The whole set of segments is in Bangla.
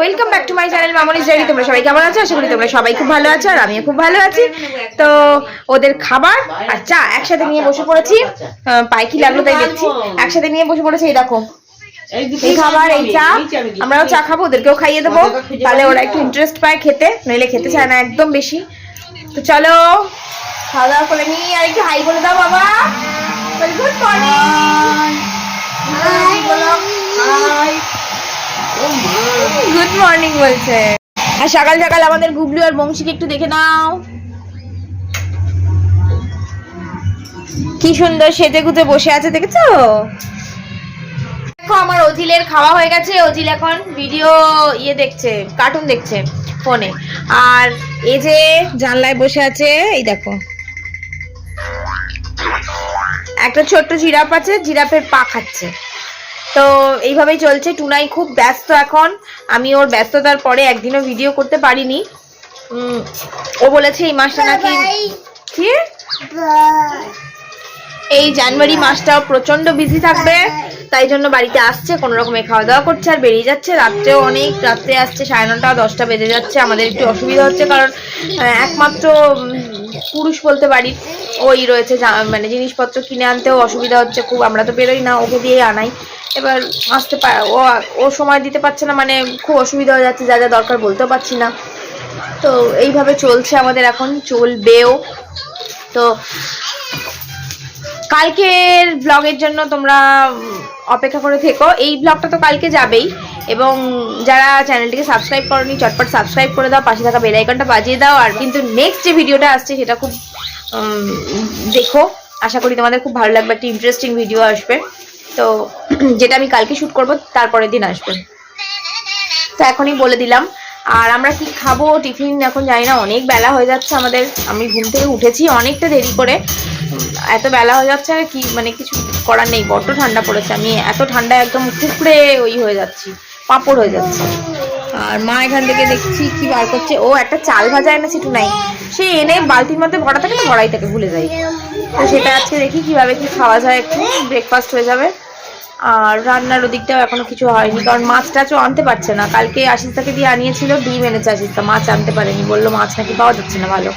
Welcome back to my channel Mamoni's diary তোমরা সবাই কেমন আছো? আশা করি তোমরা সবাই খুব ভালো আছো আর আমিও খুব ভালো আছি। তো ওদের খাবার আর চা একসাথে নিয়ে বসে পড়েছি। পায়ে লাগল তাই দেখছি। একসাথে নিয়ে বসে পড়েছি দেখো। এই খাবার এই চা আমরাও চা খাব ওদেরকেও খাইয়ে দেবো। তাহলে ওরা একটু ইন্টারেস্ট পায় খেতে নইলে খেতে চায় না একদম বেশি। তো চলো খাওয়া দাওয়া করে নি আর একটু হাই বলে দাও বাবা। গুড মর্নিং গুড মর্নিং বলছে। আর সকাল সকাল আমাদের গুবলু আর বংশীকে একটু দেখে নাও। কি সুন্দর সেজে গুজে বসে আছে, দেখেছ? দেখো, আমার অজিলের খাওয়া হয়ে গেছে। অজিল এখন ভিডিও ইয়ে দেখছে কার্টুন দেখছে ফোনে আর এই যে জানলায় বসে আছে, এই দেখো। একটা ছোট্ট জিরাফ আছে, জিরাফের পা খাচ্ছে। তো এইভাবেই চলছে। টুনাই খুব ব্যস্ত এখন। আমি ওর ব্যস্ততার পরে একদিনও ভিডিও করতে পারিনি। ও বলেছে এই মাসটা নাকি কি? এই জানুয়ারি মাসটাও প্রচণ্ড বিজি থাকবে। তাই জন্য বাড়িতে আসছে কোনো রকমে খাওয়া দাওয়া করছে আর বেরিয়ে যাচ্ছে। রাত্রেও অনেক রাত্রে আসছে সাড়ে নটা দশটা বেজে যাচ্ছে। আমাদের একটু অসুবিধা হচ্ছে কারণ একমাত্র পুরুষ বলতে বাড়ির ওই রয়েছে মানে জিনিসপত্র কিনে আনতেও অসুবিধা হচ্ছে, খুব আমরা তো বেরোই না, ওকে দিয়েই আনাই। এবার আসতে পার ও ও সময় দিতে পারছে না মানে খুব অসুবিধা হয়ে যাচ্ছে, যা যা দরকার বলতেও পারছি না। তো এইভাবে চলছে আমাদের এখন, চলবেও। তো কালকের ব্লগের জন্য তোমরা অপেক্ষা করে থেকো। এই ব্লগটা তো কালকে যাবেই। এবং যারা চ্যানেলটিকে সাবস্ক্রাইব করনি, চটপট সাবস্ক্রাইব করে দাও, পাশে থাকা বেল আইকনটা বাজিয়ে দাও। আর কিন্তু নেক্সট যে ভিডিওটা আসছে, সেটা খুব দেখো। আশা করি তোমাদের খুব ভালো লাগবে, একটা ইন্টারেস্টিং ভিডিও আসবে। তো, যেটা আমি কালকে শ্যুট করব, তারপরের দিন আসবে। তো এখনই বলে দিলাম আর আমরা কি খাব? টিফিন এখন জানি না, অনেক বেলা হয়ে যাচ্ছে আমাদের। আমি ঘুম থেকে উঠেছি অনেকটা দেরি করে। এত বেলা হয়ে যাচ্ছে আর কি মানে কিছু করার নেই। বড্ড ঠান্ডা পড়েছে। আমি এত ঠান্ডা একদম কুকড়ে ওই হয়ে যাচ্ছি, পাঁপড় হয়ে যাচ্ছে। আর মা এখান থেকে দেখছি কি বার করছে। ও একটা চাল ভাজা এনেছে নাই। সে এনে বালতির মধ্যে ভরা থাকে না, ভরাই থাকে, ভুলে যাই তো সেটা আজকে দেখি কীভাবে কি খাওয়া যায়। একটু ব্রেকফাস্ট হয়ে যাবে। আর রান্নার ওদিকটাও এখনও কিছু হয়নি, কারণ মাছ টাছও আনতে পারছে না। কালকে আশিসটাকে দিয়ে আনিয়েছিল, ডিম এনেছে আশিসটা, মাছ আনতে পারেনি, বলল মাছ নাকি পাওয়া যাচ্ছে না ভালো।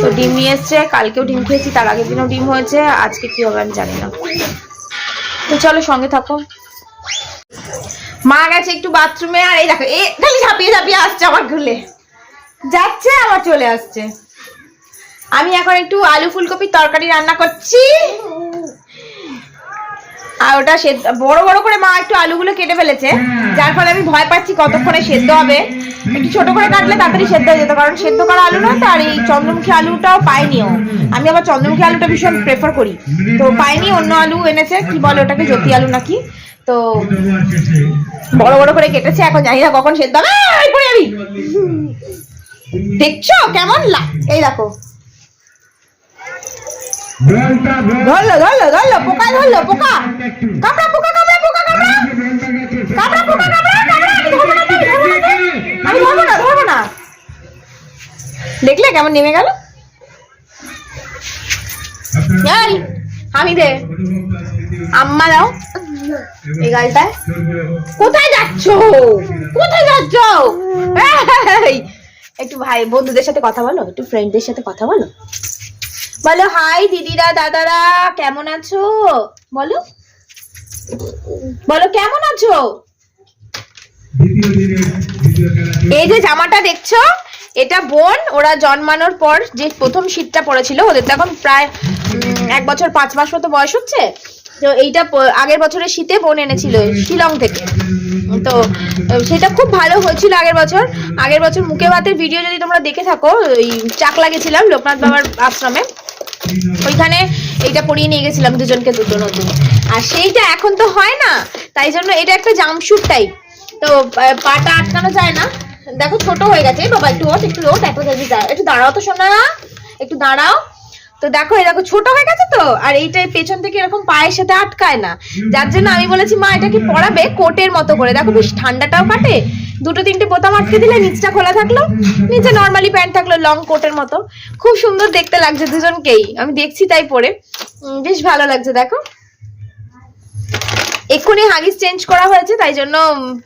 তো ডিম নিয়ে এসছে, কালকেও ডিম খেয়েছি, তার আগের দিনও ডিম হয়েছে, আজকে কি হবে আমি জানি না। তো চলো সঙ্গে থাকো। মা গেছে একটু বাথরুমে, আর এই দেখো, এ ঝাঁপিয়ে ঝাঁপিয়ে আসছে আমার ঘুলে যাচ্ছে, আবার চলে আসছে। আমি এখন একটু আলু ফুলকপির তরকারি রান্না করছি। আর ওটা সেদ্ধ, বড় বড় করে মা একটু আলুগুলো কেটে ফেলেছে, যার ফলে আমি ভয় পাচ্ছি কতক্ষণে সেদ্ধ হবে। একটু ছোট করে কাটলে তাড়াতাড়ি সেদ্ধ হয়ে যেত, কারণ সেদ্ধ করা আলু না তো, আর এই চন্দ্রমুখী আলুটাও পাইনিও আমি আবার চন্দ্রমুখী আলুটা ভীষণ প্রেফার করি। তো পাইনি, অন্য আলু এনেছে, কি বলে ওটাকে, জ্যোতি আলু নাকি? তো বড় বড় করে কেটেছে, এখন জানি না কখন সেদ্ধ হবে। দেখছ? কেমন এই দেখো। ধরলো ধরলো ধরলো পোকা ধরলো পোকা। কামড়া পোকা কামড়া পোকা কামড়া। কামড়া পোকা কামড়া। কামড়া আমি ধরবো না ধরবো না দেখলে কেমন নেমে গেল? এই আমি দে। আম্মা দাও। এই গালটায় কোথায় যাচ্ছ? কোথায় যাচ্ছ? একটু ভাই বন্ধুদের সাথে কথা বলো একটু ফ্রেন্ডদের সাথে কথা বলো। বলো হাই দিদিরা, দাদারা, কেমন আছো? বলো। বলো, কেমন আছো? এই যে জামাটা দেখছ, এটা বোন, ওরা জন্মানোর পর যে প্রথম শীতটা পড়েছিল, ওদের তো এখন প্রায় এক বছর, পাঁচ মাস মতো বয়স হচ্ছে। তো এইটা আগের বছরের শীতে বোন এনেছিল, শিলং থেকে। তো সেটা খুব ভালো হয়েছিল আগের বছর। আগের বছর মুখে ভাতের ভিডিও যদি তোমরা দেখে থাকো, ওই চাকলা গেছিলাম, লোকনাথ বাবার আশ্রমে। ওইখানে এইটা পরিয়ে নিয়ে গেছিলাম দুজনকে দুটো নতুন। আর সেইটা এখন তো হয় না, তাই জন্য এটা একটা জামশুট টাইপ তো পাটা আটকানো যায় না। দেখো, ছোট হয়ে গেছে, বাবা, একটু ওঠ একটু ওঠ, একটু একটু দাঁড়াও তো শোনা একটু দাঁড়াও। তো দেখো এরকম দেখো ছোট হয়ে গেছে তো আর এইটাই পেছন থেকে এরকম পায়ের সাথে আটকায় না। যার জন্য আমি বলেছি মা এটা কি পরাবে কোটের মতো করে। দেখো বেশ ঠান্ডাটাও কাটে। দুটো তিনটে বোতাম আটকে দিলে নিচটা খোলা থাকল। নিচে নর্মালি প্যান্ট থাকল লং কোটের মতো। খুব সুন্দর দেখতে লাগছে দুজনকেই। আমি দেখছি তাই পরে। বেশ ভালো লাগছে দেখো। এক্ষুনি হাগিস চেঞ্জ করা হয়েছে, তাই জন্য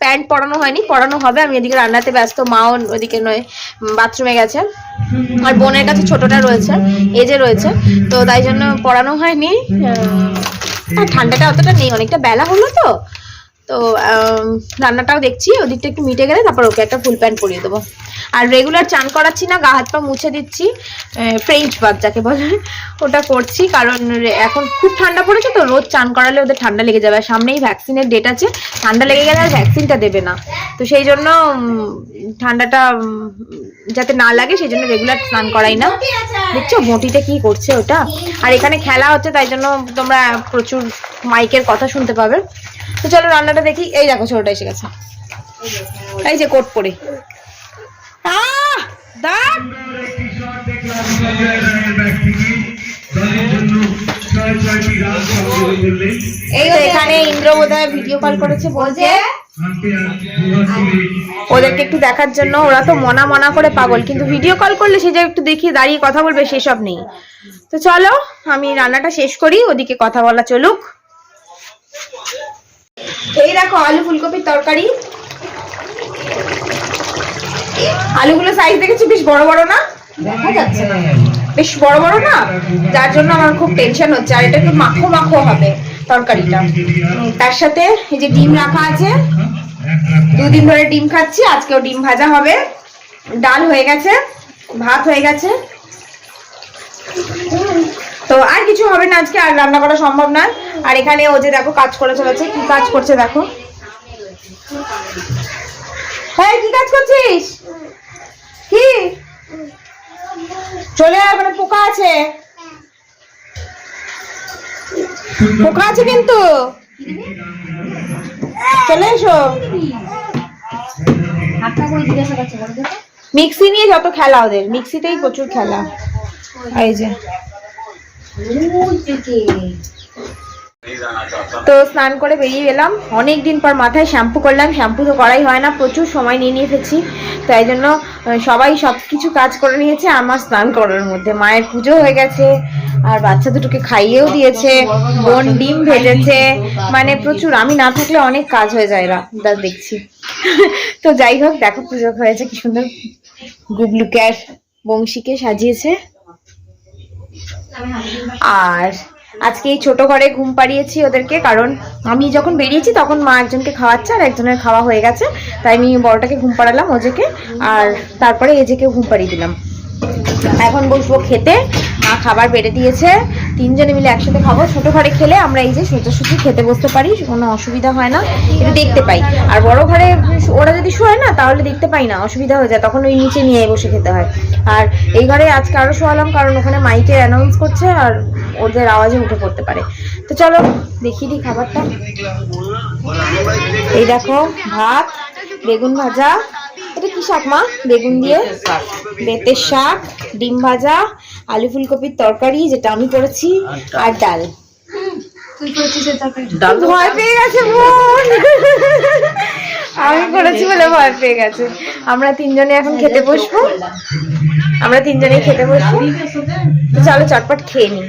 প্যান্ট পরানো হয়নি, পরানো হবে। আমি এদিকে রান্নাতে ব্যস্ত, মাও ওদিকে নয় বাথরুমে গেছে। আর বোনের কাছে ছোটটা রয়েছে এজে রয়েছে, তো তাই জন্য পরানো হয়নি। ঠান্ডাটা অতটা নেই, অনেকটা বেলা হলো তো। তো রান্নাটাও দেখছি, ওদিকটা একটু মিটে গেলে তারপর ওকে একটা ফুল প্যান্ট পরিয়ে দেবো। আর রেগুলার চান করাচ্ছি না, গা হাত পা মুছে দিচ্ছি ফ্রেঞ্চ বাদ যাকে বলে, ওটা করছি, কারণ এখন খুব ঠান্ডা পড়েছে তো, রোজ চান করালে ওদের ঠান্ডা লেগে যাবে। আর সামনেই ভ্যাকসিনের ডেট আছে, ঠান্ডা লেগে গেলে আর ভ্যাকসিনটা দেবে না। তো সেই জন্য ঠান্ডাটা যাতে না লাগে, সেই জন্য রেগুলার স্নান করাই না। দেখছ মোটিতে কি করছে ওটা? আর এখানে খেলা হচ্ছে, তাই জন্য তোমরা প্রচুর মাইকের কথা শুনতে পাবে। তো চলো রান্নাটা দেখি। এই দেখো, ছোটটা এসে গেছে। এই যে কোট পরে। এই এখানে ইন্দ্র বোধহয় ভিডিও কল করেছে, বলছে, ওদেরকে একটু দেখার জন্য, ওরা তো মনা মনা করে পাগল। কিন্তু ভিডিও কল করলে সে যে একটু দেখিয়ে দাঁড়িয়ে কথা বলবে সেসব নেই। তো চলো, আমি রান্নাটা শেষ করি, ওদিকে কথা বলা চলুক। এই দেখো আলু ফুলকপির তরকারি। আলুগুলো সাইজ দেখেছি? বেশ বড় বড় না? দেখা যাচ্ছে না। বেশ বড় বড় না? যার জন্য আমার খুব টেনশন হচ্ছে। আর এটা একটু মাখো মাখো হবে তরকারিটা। তার সাথে এই যে ডিম রাখা আছে। দুদিন ধরে ডিম খাচ্ছি আজকেও ডিম ভাজা হবে। ডাল হয়ে গেছে ভাত হয়ে গেছে। তো আর কিছু হবে না আজকে আর রান্না করা সম্ভব না আর এখানে ও যে দেখো কাজ করে চলেছে কি কাজ করছে দেখো। হ্যাঁ কি কাজ করছিস? কি? চলে আয় ওখানে পোকা আছে। পোকা আছে কিন্তু। চলে এসো। মিক্সি নিয়ে যত খেলা ওদের মিক্সিতেই প্রচুর খেলা। এই যে। তো স্নান করে বেরিয়ে গেলাম অনেক দিন পর মাথায় শ্যাম্পু করলাম। শ্যাম্পু তো করাই হয় না, প্রচুর সময় নিয়ে নিয়ে ফেছি তাই জন্য সবাই সব কিছু কাজ করে নিয়েছে আমার স্নান করার মধ্যে। মায়ের পুজো হয়ে গেছে, আর বাচ্চা দুটোকে খাইয়েও দিয়েছে, বোন ডিম ভেজেছে। মানে প্রচুর, আমি না থাকলে অনেক কাজ হয়ে যায় যা দেখছি। তো যাই হোক, দেখো পুজো হয়েছে, কি সুন্দর। গুবলুকে আর বংশীকে সাজিয়েছে। আর আজকে এই ছোট ঘরে ঘুম পাড়িয়েছি ওদেরকে, কারণ আমি যখন বেরিয়েছি তখন মা একজনকে খাওয়াচ্ছে আর একজনের খাওয়া হয়ে গেছে, তাই আমি বড়টাকে ঘুম পাড়ালাম, ওজেকে, আর তারপরে এজেকে ঘুম পাড়িয়ে দিলাম। এখন বসবো খেতে। মা খাবার বেড়ে দিয়েছে। তিনজনে মিলে একসাথে খাব। ছোট ঘরে খেলে আমরা এই যে সোজাসুজি খেতে বসতে পারি, কোনো অসুবিধা হয় না। এটা দেখতে পাই। আর বড় ঘরে ওরা যদি শোয় না, তাহলে দেখতে পাই না, অসুবিধা হয়ে যায়। তখন ওই নিচে নিয়ে বসে খেতে হয়। আর এই ঘরে আজকে আরও শোয়ালাম, কারণ ওখানে মাইকে অ্যানাউন্স করছে, আর ওদের আওয়াজে উঠে পড়তে পারে। তো চলো দেখিয়ে দিই খাবারটা। এই দেখো, ভাত, বেগুন ভাজা কি শাক মা? বেগুন দিয়ে? বেতের শাক। ডিম ভাজা আলু ফুলকপির তরকারি যেটা আমি করেছি আর ডাল। ভয় পেয়ে গেছে বোন। আমি করেছি বলে ভয় পেয়ে গেছে। আমরা তিনজনে এখন খেতে বসবো। আমরা তিনজনে খেতে বসবো। তো চলো চটপট খেয়ে নিই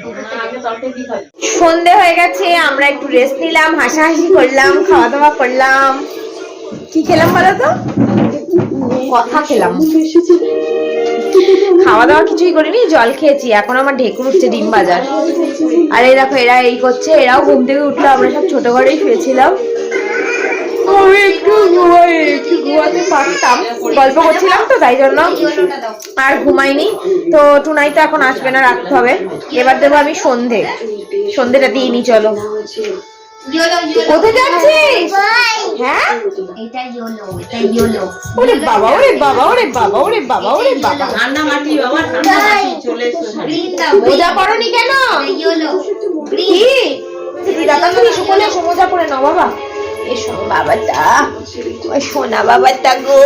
সন্ধে হয়ে গেছে আমরা একটু রেস্ট নিলাম হাসাহাসি করলাম খাওয়া দাওয়া করলাম। কি খেলাম বলো তো? কথা খেলাম। খাওয়া দাওয়া কিছুই করিনি জল খেয়েছি। এখন আমার ঢেকুর উঠছে ডিম বাজার। আর এই দেখো এরা এই করছে এরাও ঘুম থেকে উঠল আমরা সব ছোট ঘরেই শুয়েছিলাম। আমি একটু ঘুমাই একটু ঘুমাতে পারতাম। গল্প করছিলাম তো তাই জন্য। আর ঘুমাইনি। তো টুনাই তো এখন আসবে না রাখতে হবে। এবার দেবো আমি সন্ধে। সন্ধেটা দিয়ে নি চলো। কোথায় যাচ্ছিস? হ্যাঁ? এটা ইয়োলো এটা ইয়োলো ওরে বাবা ওরে বাবা ওরে বাবা ওরে বাবা ওরে বাবা। ঠান্ডা মাটি বাবা ঠান্ডা মাটি চলে এসো মোজা পরনি কেন? ইয়োলো কি? দিদাটা তুমি মোজা পরে নাও বাবা। এসো বাবাটা। ওই সোনা বাবাটা গো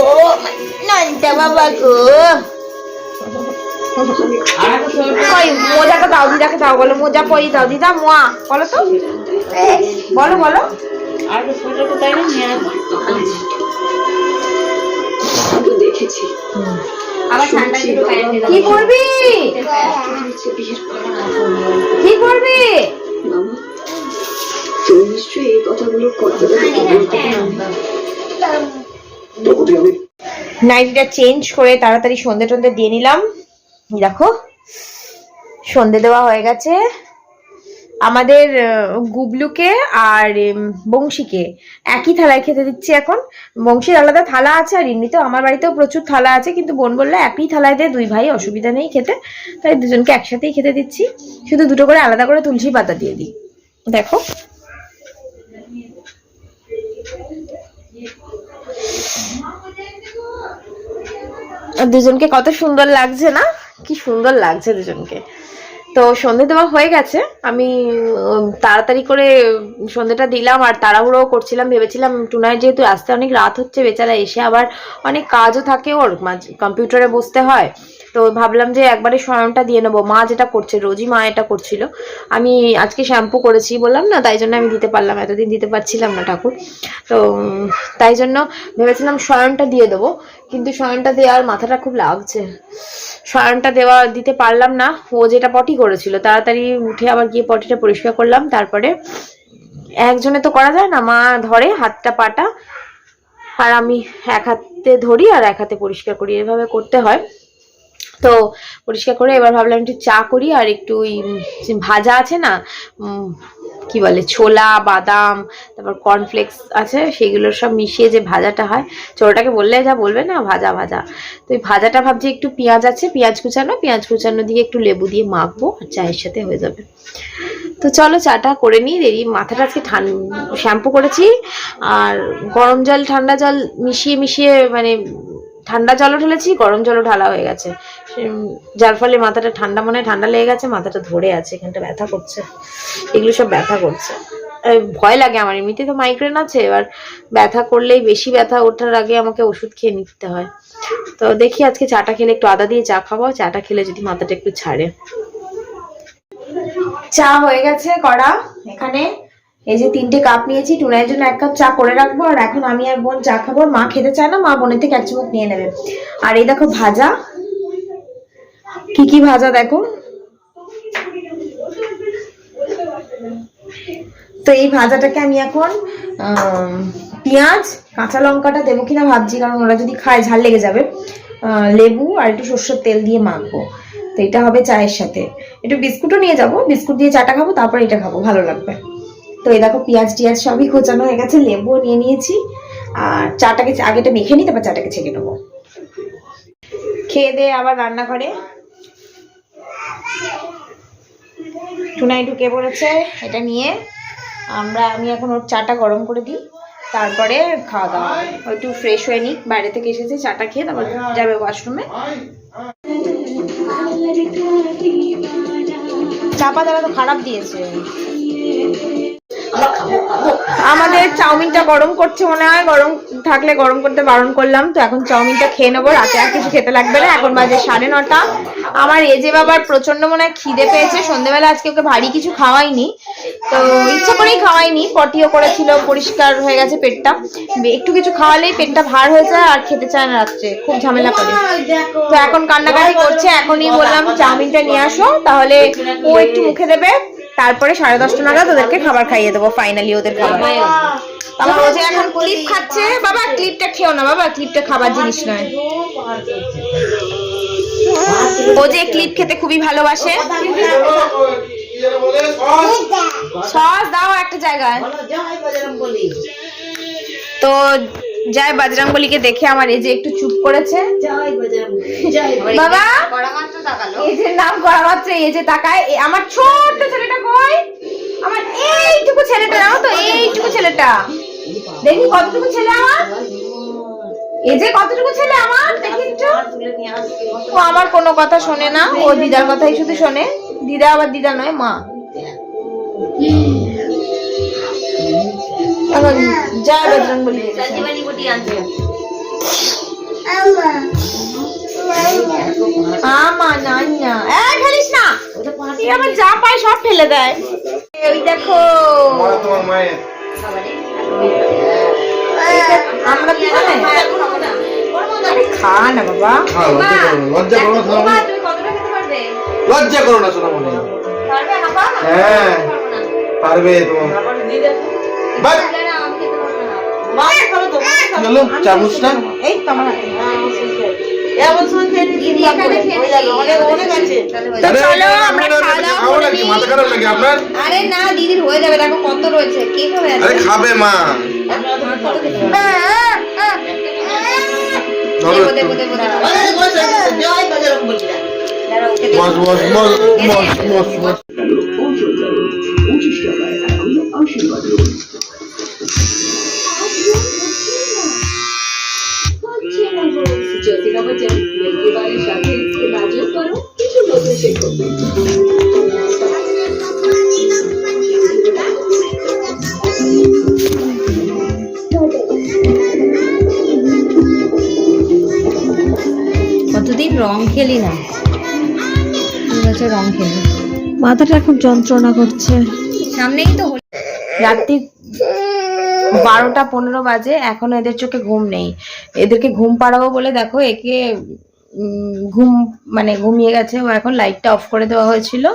নন্টা বাবা গো। সোয়েটার মোজাটা দাও দিদাকে দাও বলো মোজা পরি দাও দিদা মোয়া বলো তো। বলো বলো। কি করবি? কি করবি? তুমি নিশ্চয়ই এই কথাগুলো কর্তাদের নাইটিটা চেঞ্জ করে তাড়াতাড়ি সন্ধে টন্ধে দিয়ে নিলাম। দেখো, সন্ধে দেওয়া হয়ে গেছে। আমাদের গুবলুকে আর বংশীকে একই থালায় খেতে দিচ্ছি এখন। বংশীর আলাদা থালা আছে আর এমনিতেও আমার বাড়িতেও প্রচুর থালা আছে, কিন্তু বোন বললে একই থালায় দে, দুই ভাই অসুবিধা নেই খেতে। তাই দুজনকে একসাথেই খেতে দিচ্ছি। শুধু দুটো করে আলাদা করে তুলসী পাতা দিয়ে দিই। দেখো। দুজনকে কত সুন্দর লাগছে না? কি সুন্দর লাগছে দুজনকে। তো সন্ধে দেওয়া হয়ে গেছে, আমি তাড়াতাড়ি করে সন্ধেটা দিলাম আর তাড়াহুড়ো করছিলাম, ভেবেছিলাম টুনায় যেহেতু আসতে অনেক রাত হচ্ছে, বেচারা এসে আবার অনেক কাজও থাকে ওর কম্পিউটারে বসতে হয়। তো ভাবলাম যে একবারে স্বয়ংটা দিয়ে নেব। মা যেটা করছে, রোজই মা এটা করছিল। আমি আজকে শ্যাম্পু করেছি বললাম না, তাই জন্য আমি দিতে পারলাম এতদিন দিতে পারছিলাম না ঠাকুর। তো তাই জন্য ভেবেছিলাম স্বয়ংটা দিয়ে দেবো, কিন্তু স্বয়ংটা দেওয়ার মাথাটা খুব লাগছে। স্বয়ংটা দেওয়া দিতে পারলাম না, ও যেটা পটি করেছিল, তাড়াতাড়ি উঠে আবার গিয়ে পটিটা পরিষ্কার করলাম, তারপরে একজনে তো করা যায় না, মা ধরে হাতটা পাটা, আর আমি এক হাতে ধরি আর এক হাতে পরিষ্কার করি, এভাবে করতে হয়। তো পরিষ্কার করে এবার ভাবলাম একটু চা করি, আর একটু ওই ভাজা আছে না কি বলে, ছোলা, বাদাম, তারপর কর্নফ্লেক্স আছে, সেগুলো সব মিশিয়ে যে ভাজাটা হয় ছোটটাকে বললে যা বলবে না, ভাজা ভাজা। তো এই ভাজাটা ভাবছি একটু পেঁয়াজ আছে, পেঁয়াজ কুচানো পেঁয়াজ কুচানো দিয়ে একটু লেবু দিয়ে মাখবো, আর চায়ের সাথে হয়ে যাবে। তো চলো চাটা করে নিই, দেরি, মাথাটা আজকে ঠান্ডা শ্যাম্পু করেছি, আর গরম জল, ঠান্ডা জল মিশিয়ে মিশিয়ে মানে ঠান্ডা জলও ঢেলেছি, গরম জলও ঢালা হয়ে গেছে। যার ফলে মাথাটা ঠান্ডা মনে হয়, ঠান্ডা লেগে গেছে, মাথাটা ধরে আছে, এখানটা ব্যথা করছে। এগুলো সব ব্যথা করছে। ভয় লাগে আমার, এমনিতে তো মাইগ্রেন আছে, এবার ব্যথা করলেই বেশি ব্যথা ওঠার আগে আমাকে ওষুধ খেয়ে নিতে হয়। তো দেখি আজকে চাটা খেলে একটু আদা দিয়ে চা খাব, চাটা খেলে যদি মাথাটা একটু ছাড়ে। চা হয়ে গেছে করা এখানে। এই যে তিনটে কাপ নিয়েছি টুনাইয়ের জন্য এক কাপ চা করে রাখব, আর এখন আমি আর বোন চা খাব মা খেতে চায় না, মা বোনের থেকে এক চুমুক নিয়ে নেবে। আর এই দেখো ভাজা। কি কি ভাজা দেখো? তো এই ভাজাটাকে আমি এখন পেঁয়াজ, কাঁচা লঙ্কাটা দেবো কিনা ভাবছি, কারণ ওরা যদি খায় ঝাল লেগে যাবে। লেবু আর একটু সর্ষের তেল দিয়ে মাখবো। তো এটা হবে চায়ের সাথে। একটু বিস্কুটও নিয়ে যাব, বিস্কুট দিয়ে চাটা খাব, তারপর এটা খাব, ভালো লাগবে। তো এই দেখো পেঁয়াজ টিয়াজ সবই খোঁচানো হয়ে গেছে লেবু নিয়ে নিয়েছি। আর চাটাকে আগেটা মেখে নিই, তারপর চাটাকে ছেঁকে নেব। খেয়ে দিয়ে আবার রান্নাঘরে। টুনাই ঢুকে পড়েছে, এটা নিয়ে। আমরা, আমি এখন ওর চাটা গরম করে দিই, তারপরে খাওয়া দাওয়া একটু ফ্রেশ হয়ে নিক, বাইরে থেকে এসেছে, চাটা খেয়ে তারপর যাবে ওয়াশরুমে চা পাতাটা তো খারাপ দিয়েছে। আমাদের চাউমিনটা গরম করছে মনে হয়, গরম থাকলে গরম করতে বারণ করলাম, তো এখন চাউমিনটা খেয়ে নেব, রাতে আর কিছু খেতে লাগবে না, এখন বাজে সাড়ে নটা। আমার এজে বাবার প্রচণ্ড মনে হয় খিদে পেয়েছে সন্ধ্যেবেলা আজকে ওকে ভারী কিছু খাওয়াইনি, তো ইচ্ছা করেই খাওয়াইনি, পটিও করেছিল, পরিষ্কার হয়ে গেছে পেটটা। একটু কিছু খাওয়ালেই পেটটা ভার হয়ে যায় আর খেতে চায় না রাত্রে, খুব ঝামেলা করে। তো এখন কান্নাকাটি করছে, এখনই বললাম চাউমিনটা নিয়ে আসো, তাহলে ও একটু মুখে দেবে তারপরে সাড়ে দশটা নাগাদ ওদেরকে খাবার খাইয়ে দেবো ফাইনালি ওদের খাবার। ও যে এখন ক্লিপ খাচ্ছে। বাবা ক্লিপটা খেও না বাবা ক্লিপটা খাবার জিনিস নয়। ও যে ক্লিপ খেতে খুবই ভালোবাসে। সস দাও। একটা জায়গায়। তো জয় বজরঙ্গলিকে দেখে আমার এই যে একটু চুপ করেছে। বাবা! এই যে নাম করা মাত্র এই যে তাকায় আমার ছোট্ট ছেলেটা কই? আমার এইটুকু ছেলেটা জানো তো এইটুকু ছেলেটা। দেখি কতটুকু ছেলে আমার? এই যে কতটুকু ছেলে আমার? দেখি একটু। ও আমার কোনো কথা শোনে না ও দিদার কথাই শুধু শোনে। দিদা আবার দিদা নয় মা। এখন জয় বজরঙ্গলি আমা না। না এই খেলিস না এই আবার যা পায় সব ফেলে দেয়। ওই দেখো। আমরা আরে খা না বাবা। লজ্জা করো না, লজ্জা করো না, হ্যাঁ পারবে তো আবার চলো চামচটা এই তো আমার হাতে আরে, না দিদির হয়ে যাবে দেখো কত রয়েছে কে খাবে আরে খাবে মা। বস, বস। বস বস বস বস পঁচিশ টাকায় এখন আশীর্বাদ জ্যোতিকা সাথে করো কিছু শেখো কতদিন রং খেলি না? বছর রং খেলি? মাথাটা এখন যন্ত্রণা করছে। সামনেই তো রাত্রি বারোটা পনেরো বাজে, এখনও এদের চোখে ঘুম নেই। এদেরকে ঘুম পাড়াবো বলে দেখো, একে ঘুম মানে ঘুমিয়ে গেছে। ও এখন লাইটটা অফ করে দেওয়া হয়েছিল।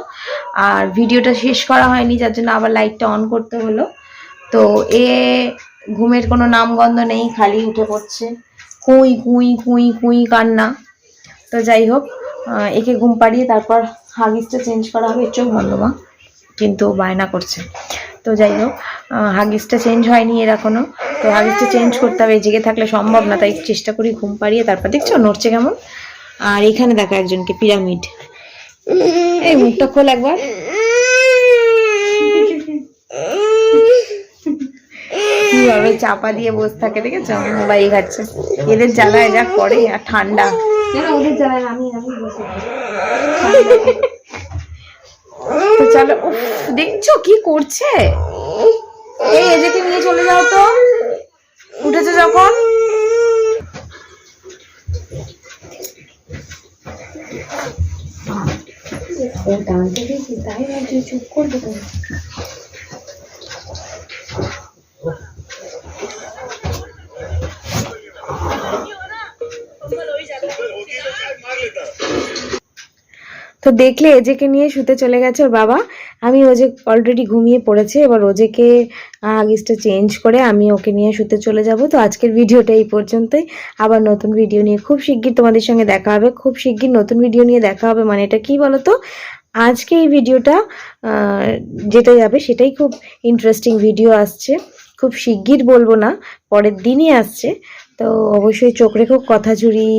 আর ভিডিওটা শেষ করা হয়নি, যার জন্য আবার লাইটটা অন করতে হলো। তো এ ঘুমের কোনো নামগন্ধ নেই, খালি উঠে পড়ছে। কুঁই কুঁই কুঁই কুঁই কান্না। তো যাই হোক একে ঘুম পাড়িয়ে তারপর হাগিসটা চেঞ্জ করা হবে, চোখ বন্ধ মা। কিন্তু বায়না করছে। তো যাই হোক হাগিসটা চেঞ্জ হয়নি এর এখনও। তো হাগিসটা চেঞ্জ করতে হবে জেগে থাকলে সম্ভব না তাই চেষ্টা করি ঘুম পাড়িয়ে তারপর দেখছ নড়ছে কেমন? আর এখানে দেখো একজনকে পিরামিড। এই মুখটা খোল একবার। কীভাবে চাপা দিয়ে বসে থাকে দেখেছ? মোবাইল ঘাটছে। এদের জ্বালায় যা করে আর ঠান্ডা। ওদের জ্বালায় আমি আমি বসে তো চলো দেখছ কি করছে? এই এজেকে নিয়ে চলে যাও তো। উঠেছে যখন? তো তো দেখলে এজেকে নিয়ে শুতে চলে গেছে ওর বাবা। আমি ওজে অলরেডি ঘুমিয়ে পড়েছে, এবার ওজেকে আগিসটা চেঞ্জ করে আমি ওকে নিয়ে শুতে চলে যাব। তো আজকের ভিডিওটা এই পর্যন্তই। আবার নতুন ভিডিও নিয়ে খুব শিগগির তোমাদের সঙ্গে দেখা হবে। খুব শিগগির নতুন ভিডিও নিয়ে দেখা হবে মানে এটা কি বলো তো আজকে এই ভিডিওটা যেটা যাবে সেটাই খুব ইন্টারেস্টিং ভিডিও আসছে। খুব শিগগির বলব না, পরের দিনই আসছে। তো অবশ্যই চোখ রেখো, কথা জুড়ি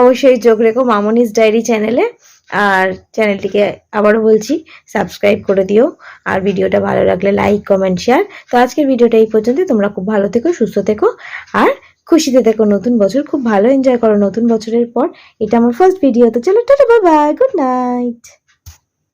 অবশ্যই চোখ রেখো মামনিস ডায়েরি চ্যানেলে। আর চ্যানেলটিকে আবারও বলছি সাবস্ক্রাইব করে দিও। আর ভিডিওটা ভালো লাগলে লাইক কমেন্ট শেয়ার তো আজকের ভিডিওটা এই পর্যন্ত তোমরা খুব ভালো থেকো, সুস্থ থেকো। আর খুশিতে থেকো নতুন বছর। খুব ভালো এনজয় করো নতুন বছরের পর। এটা আমার ফার্স্ট ভিডিও তো চলো, tata bye bye good night